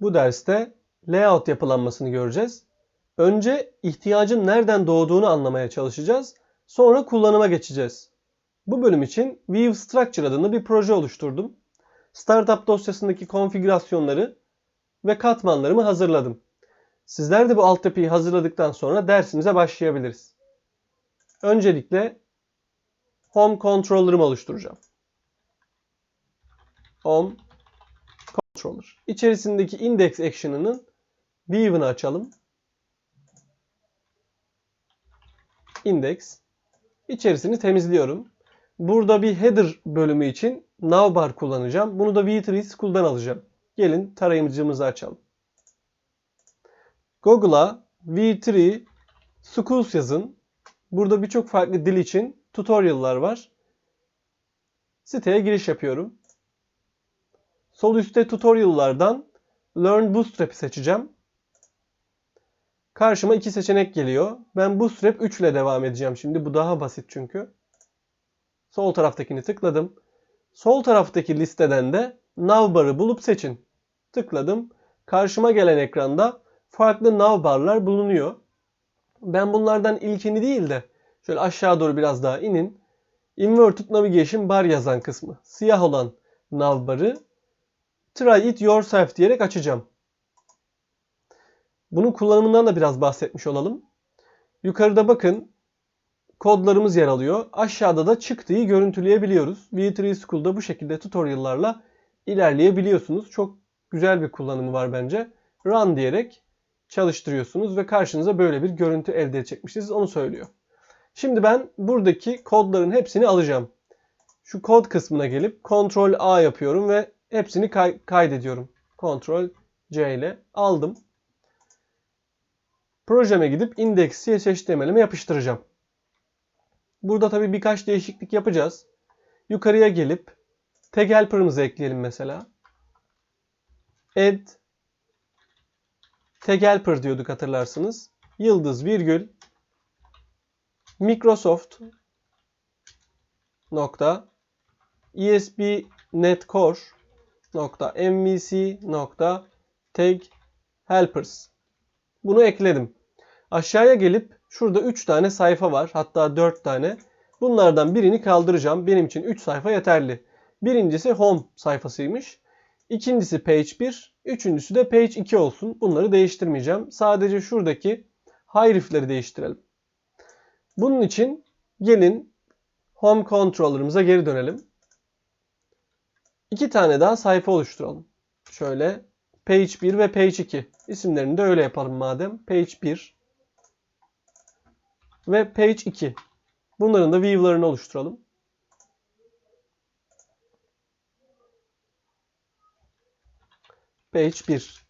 Bu derste layout yapılanmasını göreceğiz. Önce ihtiyacın nereden doğduğunu anlamaya çalışacağız. Sonra kullanıma geçeceğiz. Bu bölüm için View Structure adında bir proje oluşturdum. Startup dosyasındaki konfigürasyonları ve katmanlarımı hazırladım. Sizler de bu altyapıyı hazırladıktan sonra dersimize başlayabiliriz. Öncelikle Home Controller'ımı oluşturacağım. Home Controller. İçerisindeki index action'ının view'ını açalım. Index. İçerisini temizliyorum. Burada bir header bölümü için navbar kullanacağım. Bunu da V3 School'dan alacağım. Gelin tarayıcımızı açalım. Google'a V3 Schools yazın. Burada birçok farklı dil için tutorial'lar var. Siteye giriş yapıyorum. Sol üstte tutorial'lardan Learn Bootstrap'i seçeceğim. Karşıma iki seçenek geliyor. Ben Bootstrap 3 ile devam edeceğim şimdi. Bu daha basit çünkü. Sol taraftakini tıkladım. Sol taraftaki listeden de navbar'ı bulup seçin. Tıkladım. Karşıma gelen ekranda farklı navbarlar bulunuyor. Ben bunlardan ilkini değil de şöyle aşağı doğru biraz daha inin. Inverted Navigation Bar yazan kısmı. Siyah olan navbar'ı Try it yourself diyerek açacağım. Bunun kullanımından da biraz bahsetmiş olalım. Yukarıda bakın kodlarımız yer alıyor. Aşağıda da çıktığı görüntüleyebiliyoruz. V3 School'da bu şekilde tutorial'larla ilerleyebiliyorsunuz. Çok güzel bir kullanımı var bence. Run diyerek çalıştırıyorsunuz ve karşınıza böyle bir görüntü elde edecekmişsiniz. Onu söylüyor. Şimdi ben buradaki kodların hepsini alacağım. Şu kod kısmına gelip Ctrl A yapıyorum ve hepsini kay kaydediyorum. Ctrl C ile aldım. Projeme gidip index CSHTML'ime yapıştıracağım. Burada tabi birkaç değişiklik yapacağız. Yukarıya gelip tag helper'ımızı ekleyelim mesela. Add tag helper diyorduk hatırlarsınız. Yıldız virgül Microsoft nokta ESP.NET Core nokta MVC nokta tag helpers. Bunu ekledim. Aşağıya gelip şurada 3 tane sayfa var. Hatta 4 tane. Bunlardan birini kaldıracağım. Benim için 3 sayfa yeterli. Birincisi home sayfasıymış. İkincisi page 1. Üçüncüsü de page 2 olsun. Bunları değiştirmeyeceğim. Sadece şuradaki href'leri değiştirelim. Bunun için gelin home controller'ımıza geri dönelim. İki tane daha sayfa oluşturalım. Şöyle page 1 ve page 2. İsimlerini de öyle yapalım madem. Page 1 ve page 2. Bunların da view'larını oluşturalım. Page 1.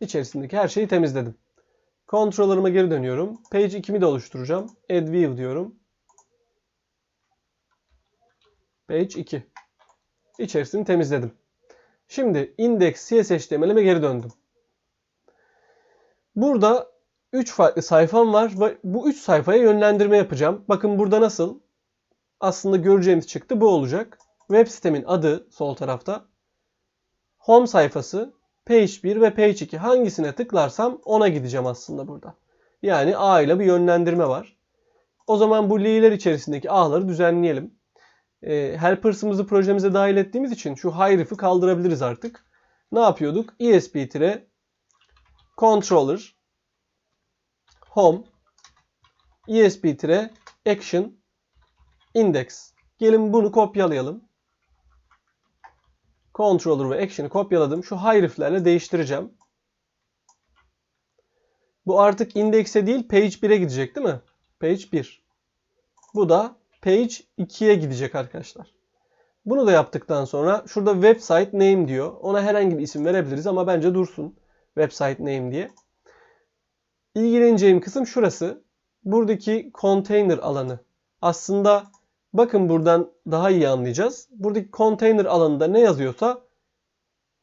İçerisindeki her şeyi temizledim. Controller'ıma geri dönüyorum. Page 2'mi de oluşturacağım. Add view diyorum. Page 2. İçerisini temizledim. Şimdi index CSHTML'ime geri döndüm. Burada 3 farklı sayfam var ve bu 3 sayfaya yönlendirme yapacağım. Bakın burada nasıl? Aslında göreceğimiz çıktı bu olacak. Web sitemin adı sol tarafta. Home sayfası, Page 1 ve Page 2 hangisine tıklarsam ona gideceğim aslında burada. Yani A ile bir yönlendirme var. O zaman bu li'ler içerisindeki A'ları düzenleyelim. E, helpers'ımızı projemize dahil ettiğimiz için şu href'i kaldırabiliriz artık. Ne yapıyorduk? esp-controller home esp-action index. Gelin bunu kopyalayalım. Controller ve action'ı kopyaladım. Şu href'lerle değiştireceğim. Bu artık index'e değil page 1'e gidecek değil mi? Page 1. Bu da page 2'ye gidecek arkadaşlar. Bunu da yaptıktan sonra şurada website name diyor. Ona herhangi bir isim verebiliriz ama bence dursun. Website name diye. İlgileneceğim kısım şurası. Buradaki container alanı. Aslında bakın buradan daha iyi anlayacağız. Buradaki container alanında ne yazıyorsa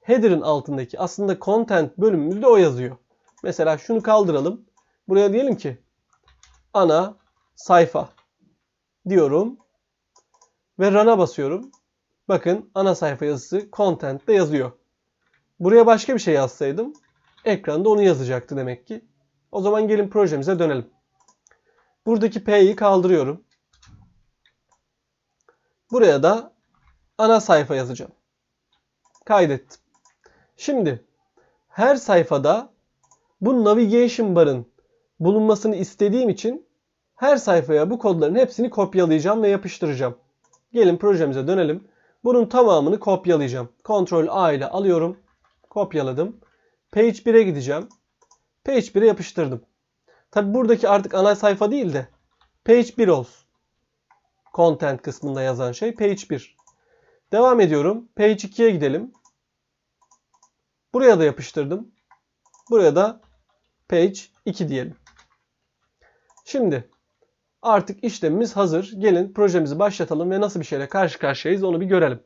header'ın altındaki aslında content bölümümüzde o yazıyor. Mesela şunu kaldıralım. Buraya diyelim ki ana sayfa diyorum ve run'a basıyorum. Bakın ana sayfa yazısı content'te yazıyor. Buraya başka bir şey yazsaydım ekranda onu yazacaktı demek ki. O zaman gelin projemize dönelim. Buradaki P'yi kaldırıyorum. Buraya da ana sayfa yazacağım. Kaydettim. Şimdi her sayfada bu navigation bar'ın bulunmasını istediğim için her sayfaya bu kodların hepsini kopyalayacağım ve yapıştıracağım. Gelin projemize dönelim. Bunun tamamını kopyalayacağım. Ctrl A ile alıyorum. Kopyaladım. Page 1'e gideceğim. Page 1'e yapıştırdım. Tabi buradaki artık ana sayfa değil de Page 1 olsun. Content kısmında yazan şey Page 1. Devam ediyorum. Page 2'ye gidelim. Buraya da yapıştırdım. Buraya da Page 2 diyelim. Şimdi artık işlemimiz hazır. Gelin projemizi başlatalım ve nasıl bir şeyle karşı karşıyayız onu bir görelim.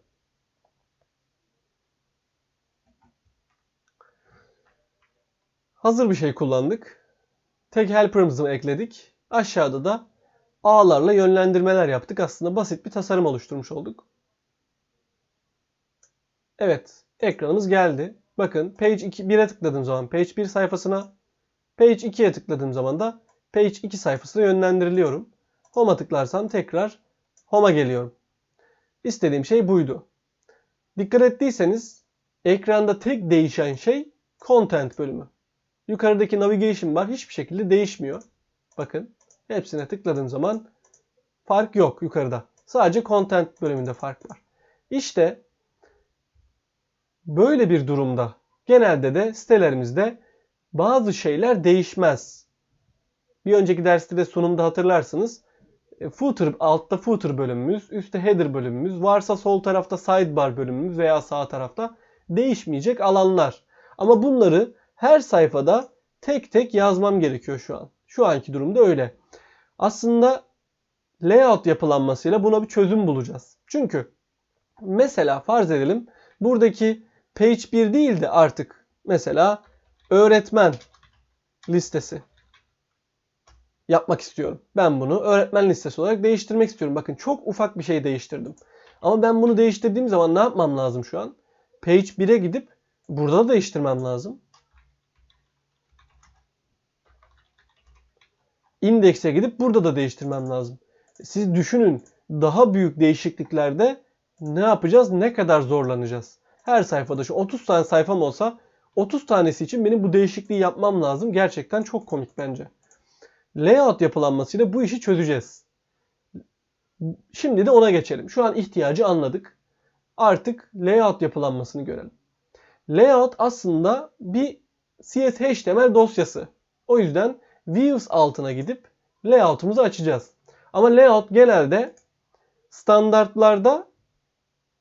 Hazır bir şey kullandık. Tek helper'ımızı ekledik. Aşağıda da ağlarla yönlendirmeler yaptık. Aslında basit bir tasarım oluşturmuş olduk. Evet, ekranımız geldi. Bakın page 2 1'e tıkladığım zaman page 1 sayfasına, page 2'ye tıkladığım zaman da page 2 sayfasına yönlendiriliyorum. Home'a tıklarsam tekrar Home'a geliyorum. İstediğim şey buydu. Dikkat ettiyseniz ekranda tek değişen şey Content bölümü. Yukarıdaki Navigation bar hiçbir şekilde değişmiyor. Bakın hepsine tıkladığım zaman fark yok yukarıda. Sadece Content bölümünde fark var. İşte böyle bir durumda genelde de sitelerimizde bazı şeyler değişmez. Bir önceki derste de sunumda hatırlarsınız. E, footer, altta footer bölümümüz, üstte header bölümümüz, varsa sol tarafta sidebar bölümümüz veya sağ tarafta değişmeyecek alanlar. Ama bunları her sayfada tek tek yazmam gerekiyor şu an. Şu anki durumda öyle. Aslında layout yapılanmasıyla buna bir çözüm bulacağız. Çünkü mesela farz edelim buradaki page 1 değil de artık mesela öğretmen listesi yapmak istiyorum. Ben bunu öğretmen listesi olarak değiştirmek istiyorum. Bakın çok ufak bir şey değiştirdim. Ama ben bunu değiştirdiğim zaman ne yapmam lazım şu an? Page 1'e gidip burada da değiştirmem lazım. indekse gidip burada da değiştirmem lazım. Siz düşünün daha büyük değişikliklerde ne yapacağız? Ne kadar zorlanacağız? Her sayfada şu 30 tane sayfam olsa 30 tanesi için benim bu değişikliği yapmam lazım. Gerçekten çok komik bence. Layout yapılanmasıyla bu işi çözeceğiz. Şimdi de ona geçelim. Şu an ihtiyacı anladık. Artık layout yapılanmasını görelim. Layout aslında bir CSHTML dosyası. O yüzden Views altına gidip layout'umuzu açacağız. Ama layout genelde standartlarda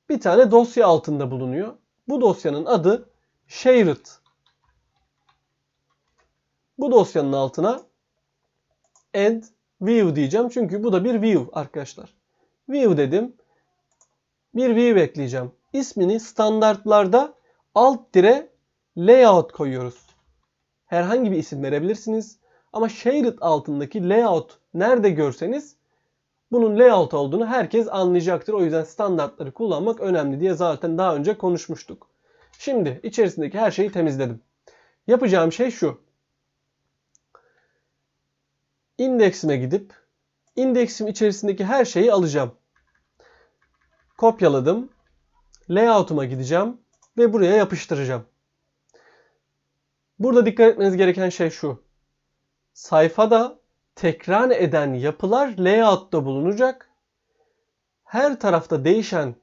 bir tane dosya altında bulunuyor. Bu dosyanın adı shared. Bu dosyanın altına add view diyeceğim. Çünkü bu da bir view arkadaşlar. View dedim. Bir view ekleyeceğim. İsmini standartlarda alt dire layout koyuyoruz. Herhangi bir isim verebilirsiniz. Ama shared altındaki layout nerede görseniz bunun layout olduğunu herkes anlayacaktır. O yüzden standartları kullanmak önemli diye zaten daha önce konuşmuştuk. Şimdi içerisindeki her şeyi temizledim. Yapacağım şey şu. İndeksime gidip indeksim içerisindeki her şeyi alacağım. Kopyaladım. Layout'uma gideceğim ve buraya yapıştıracağım. Burada dikkat etmeniz gereken şey şu sayfada tekrar eden yapılar layout'ta bulunacak. Her tarafta değişen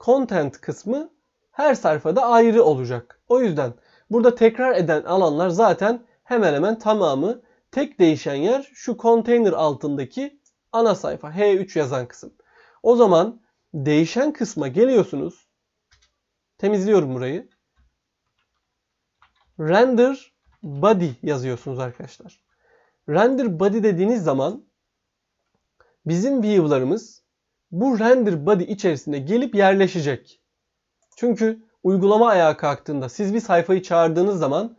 content kısmı her sayfada ayrı olacak. O yüzden burada tekrar eden alanlar zaten hemen hemen tamamı tek değişen yer şu container altındaki ana sayfa H3 yazan kısım. O zaman değişen kısma geliyorsunuz. Temizliyorum burayı. Render body yazıyorsunuz arkadaşlar. Render body dediğiniz zaman bizim view'larımız bu render body içerisinde gelip yerleşecek. Çünkü uygulama ayağa kalktığında siz bir sayfayı çağırdığınız zaman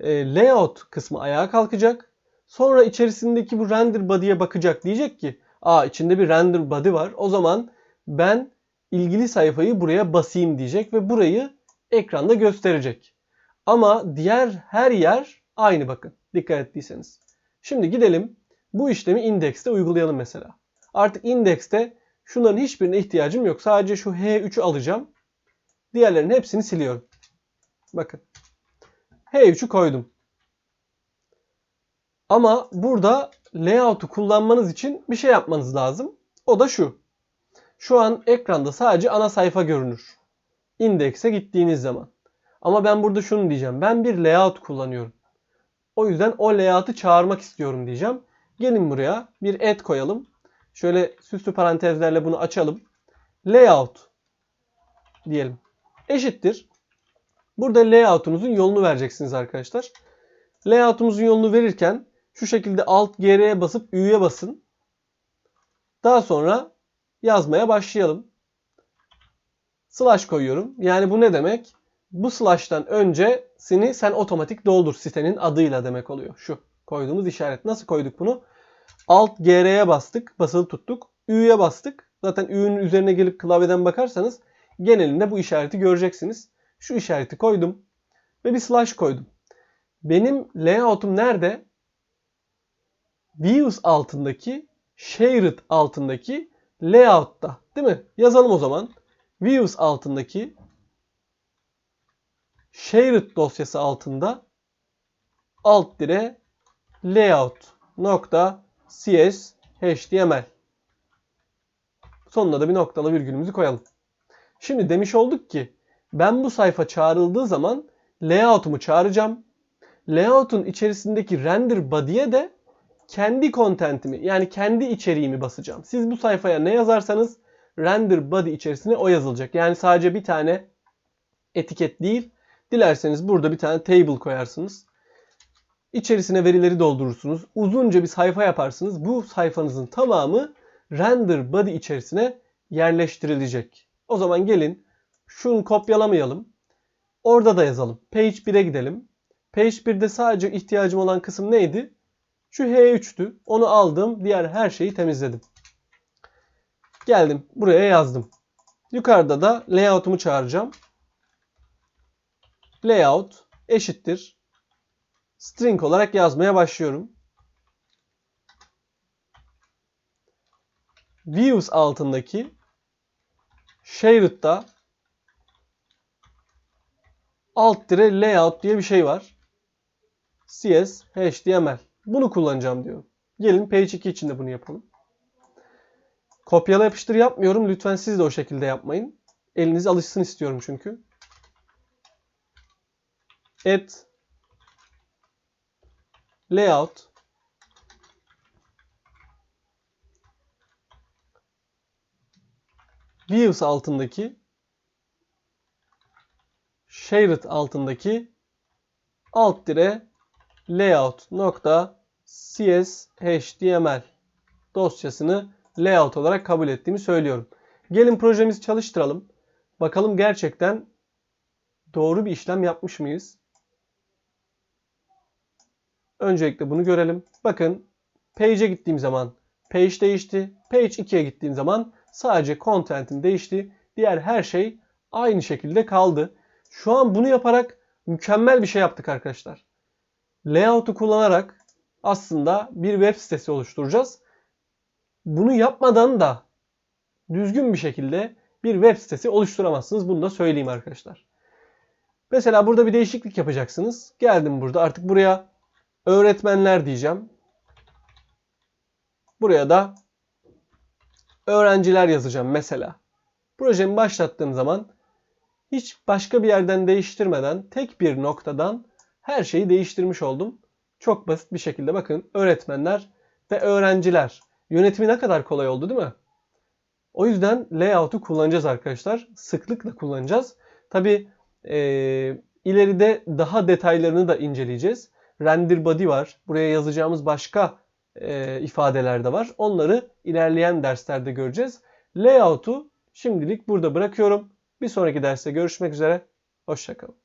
e, layout kısmı ayağa kalkacak. Sonra içerisindeki bu render body'ye bakacak. Diyecek ki aa içinde bir render body var. O zaman ben ilgili sayfayı buraya basayım diyecek ve burayı ekranda gösterecek. Ama diğer her yer aynı bakın. Dikkat ettiyseniz. Şimdi gidelim bu işlemi indekste uygulayalım mesela. Artık indekste şunların hiçbirine ihtiyacım yok. Sadece şu H3'ü alacağım. Diğerlerinin hepsini siliyorum. Bakın. H3'ü koydum. Ama burada layout'u kullanmanız için bir şey yapmanız lazım. O da şu. Şu an ekranda sadece ana sayfa görünür. İndekse gittiğiniz zaman. Ama ben burada şunu diyeceğim. Ben bir layout kullanıyorum. O yüzden o layout'u çağırmak istiyorum diyeceğim. Gelin buraya bir add koyalım. Şöyle süslü parantezlerle bunu açalım. Layout diyelim. Eşittir. Burada layout'unuzun yolunu vereceksiniz arkadaşlar. Layout'umuzun yolunu verirken şu şekilde Alt G'ye basıp Ü'ye basın. Daha sonra yazmaya başlayalım. Slash koyuyorum. Yani bu ne demek? Bu slash'tan öncesini sen otomatik doldur sitenin adıyla demek oluyor. Şu koyduğumuz işaret. Nasıl koyduk bunu? Alt GR'ye bastık. Basılı tuttuk. Ü'ye bastık. Zaten Ü'nün üzerine gelip klavyeden bakarsanız genelinde bu işareti göreceksiniz. Şu işareti koydum. Ve bir slash koydum. Benim layout'um nerede? Views altındaki, Shared altındaki layout'ta. Değil mi? Yazalım o zaman. Views altındaki Shared dosyası altında alt dire layout nokta cs html sonuna da bir noktalı virgülümüzü koyalım. Şimdi demiş olduk ki ben bu sayfa çağrıldığı zaman layout'umu çağıracağım. Layout'un içerisindeki render body'ye de kendi content'imi yani kendi içeriğimi basacağım. Siz bu sayfaya ne yazarsanız render body içerisine o yazılacak. Yani sadece bir tane etiket değil. Dilerseniz burada bir tane table koyarsınız. İçerisine verileri doldurursunuz. Uzunca bir sayfa yaparsınız. Bu sayfanızın tamamı render body içerisine yerleştirilecek. O zaman gelin şunu kopyalamayalım. Orada da yazalım. Page 1'e gidelim. Page 1'de sadece ihtiyacım olan kısım neydi? Şu H3'tü. Onu aldım. Diğer her şeyi temizledim. Geldim. Buraya yazdım. Yukarıda da layout'umu çağıracağım. Layout eşittir. String olarak yazmaya başlıyorum. Views altındaki Shared'da alt dire layout diye bir şey var. CS HTML. Bunu kullanacağım diyor. Gelin page 2 için de bunu yapalım. Kopyala yapıştır yapmıyorum. Lütfen siz de o şekilde yapmayın. Eliniz alışsın istiyorum çünkü. Add layout views altındaki shared altındaki alt dire layout nokta cs html dosyasını layout olarak kabul ettiğimi söylüyorum. Gelin projemizi çalıştıralım. Bakalım gerçekten doğru bir işlem yapmış mıyız? Öncelikle bunu görelim. Bakın page'e gittiğim zaman page değişti. Page 2'ye gittiğim zaman sadece content'in değişti. Diğer her şey aynı şekilde kaldı. Şu an bunu yaparak mükemmel bir şey yaptık arkadaşlar. Layout'u kullanarak aslında bir web sitesi oluşturacağız. Bunu yapmadan da düzgün bir şekilde bir web sitesi oluşturamazsınız. Bunu da söyleyeyim arkadaşlar. Mesela burada bir değişiklik yapacaksınız. Geldim burada artık buraya öğretmenler diyeceğim. Buraya da öğrenciler yazacağım mesela. Projemi başlattığım zaman hiç başka bir yerden değiştirmeden tek bir noktadan her şeyi değiştirmiş oldum. Çok basit bir şekilde bakın öğretmenler ve öğrenciler. Yönetimi ne kadar kolay oldu değil mi? O yüzden layout'u kullanacağız arkadaşlar. Sıklıkla kullanacağız. Tabi e, ileride daha detaylarını da inceleyeceğiz. Render body var. Buraya yazacağımız başka e, ifadeler de var. Onları ilerleyen derslerde göreceğiz. Layout'u şimdilik burada bırakıyorum. Bir sonraki derste görüşmek üzere. Hoşçakalın.